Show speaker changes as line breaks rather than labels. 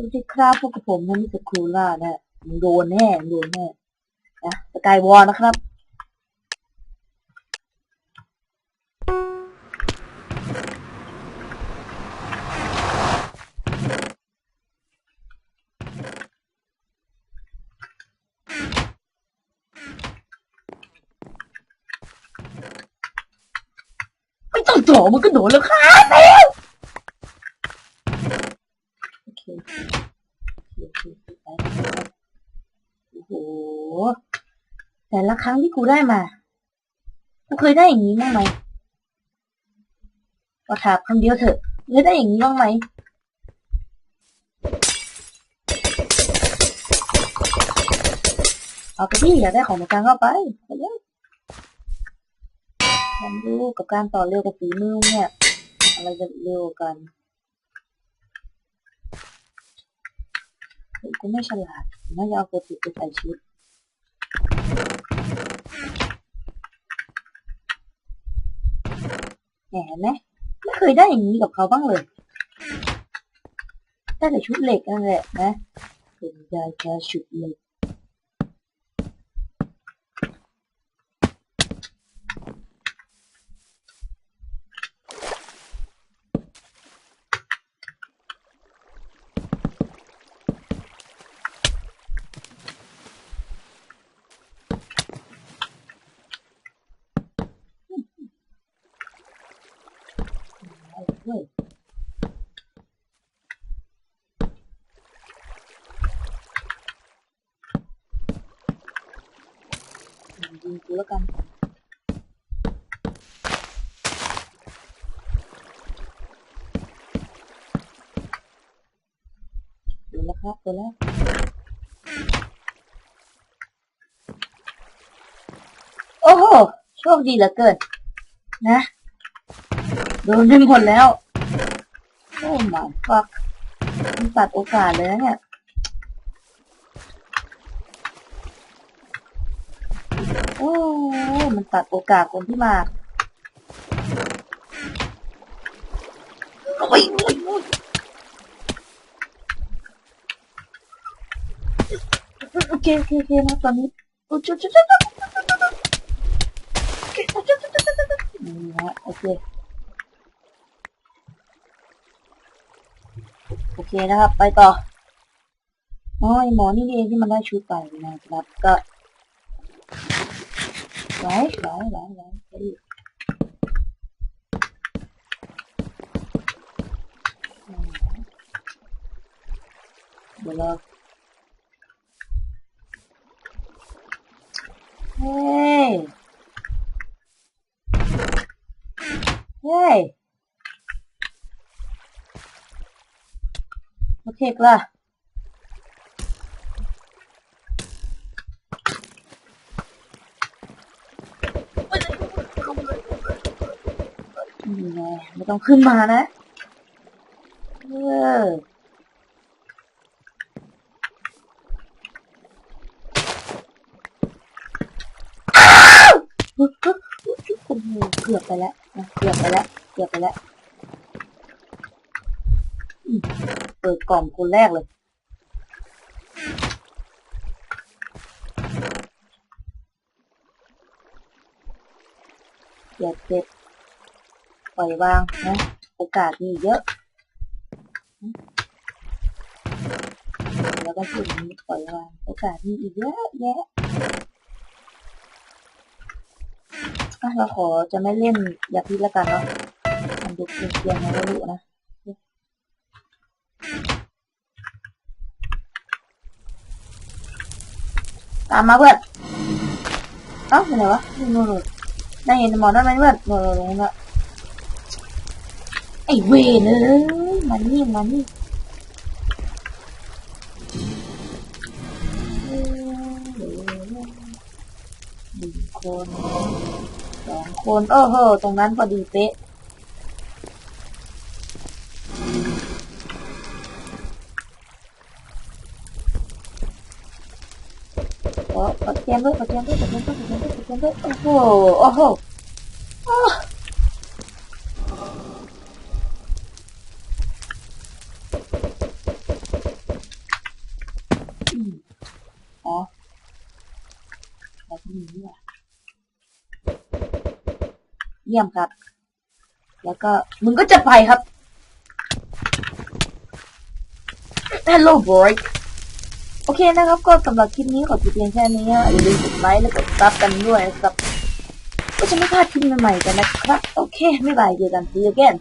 วัสดีครับพวกกับผมนะมิสเตอร์คูล่านะมึงโดนแน่มึงโดนแน่นะสกายวอลนะครับ ไม่ต้องจ่อมันก็โดนแล้วครับแล้ว โอ้โห แต่ละครั้งที่กูได้มา กูเคยได้อย่างนี้บ้างไหมก็ถามคำเดียวเถอะเคยได้อย่างนี้บ้างไหมเอาไปที่อยากได้ของกันก็เอาไปไปเลยลองดูกับการต่อเร็วกับฝีมือเนี่ย อะไรจะเร็วกันเฮ้ย กูไม่ฉลาดไม่จะเอาเกติไปใส่ชุดแหมไหมไม่เคยได้อย่างนี้กับเขาบ้างเลยได้แต่ชุดเหล็กนั่นแหละนะเป็นได้แค่ชุดเหล็ก เอาด้วยยิงกูแล้วกันดู โดีเหลือเกินนะโดนไปหมดแล้ว โอ้ my fuck มันตัดโอกาสเลยนะเนี่ย โอ้ มันตัดโอกาสคนที่มาโอ้ยโอ้ยโอ้ยโอเคโอเคโอเคนะตอนนี้โอ้ยจุดจุดจุดจุดโอเคจุดจุดจุดจุดจุดนี่นะโอเคโอ เคนะครับ ไปต่ออ๋อหมอนี่เองที่มันได้ชุดไปนะครับ ก็ไหลไหลไหลไหลไปอีกเดี๋ยวเราเฮ้ยเฮ้ โอเคกล่ะนี่ไงไม่ต้องขึ้นมานะ เออโอ้โหเกือบไปแล้ว เกือบไปแล้ว เกือบไปแล้ว ปิดกล่องคนแรกเลย อย่าเจ็บปล่อยวางนะ โอกาสมีเยอะ แล้วก็พูดอย่งนี้ปล่อยวาง โอกาสมีอีกเยอะแยะอะเราขอจะไม่เล่นยาพิษแล้วกันเนาะมันดูเกรียนๆนะไม่รู้นะ ตามมาเพื่อนเอ้าไปไหนวะนู่นนู่นได้เห็นหมอนั่นไหมเพื่อนนู่นนู่นนู่นะไอ้เวรเอ้ยมานี่มานี่หนึ่งคนสองคนโอ้โหตรงนั้นพอดีเป๊ะ โอดเตียมด้วยอดเตียมด้วยอดเตียมด้วยอดเตียมด้วยอดเตียมด้วยโอ้โหโอ้โหอ๋อแบบนี้อะเยี่ยมครับ แล้วก็มึงก็จะไปครับ Hello, boy. โอเคนะครับก็สำหรับคลิปนี้ขอจบเพียงแค่นี้ฮะอย่าลืมกดไลค์และกดซับกันด้วยนะครับก็จะไม่พลาดคลิปใหม่ๆกันนะครับ โอเคไม่บายเจอกัน see you again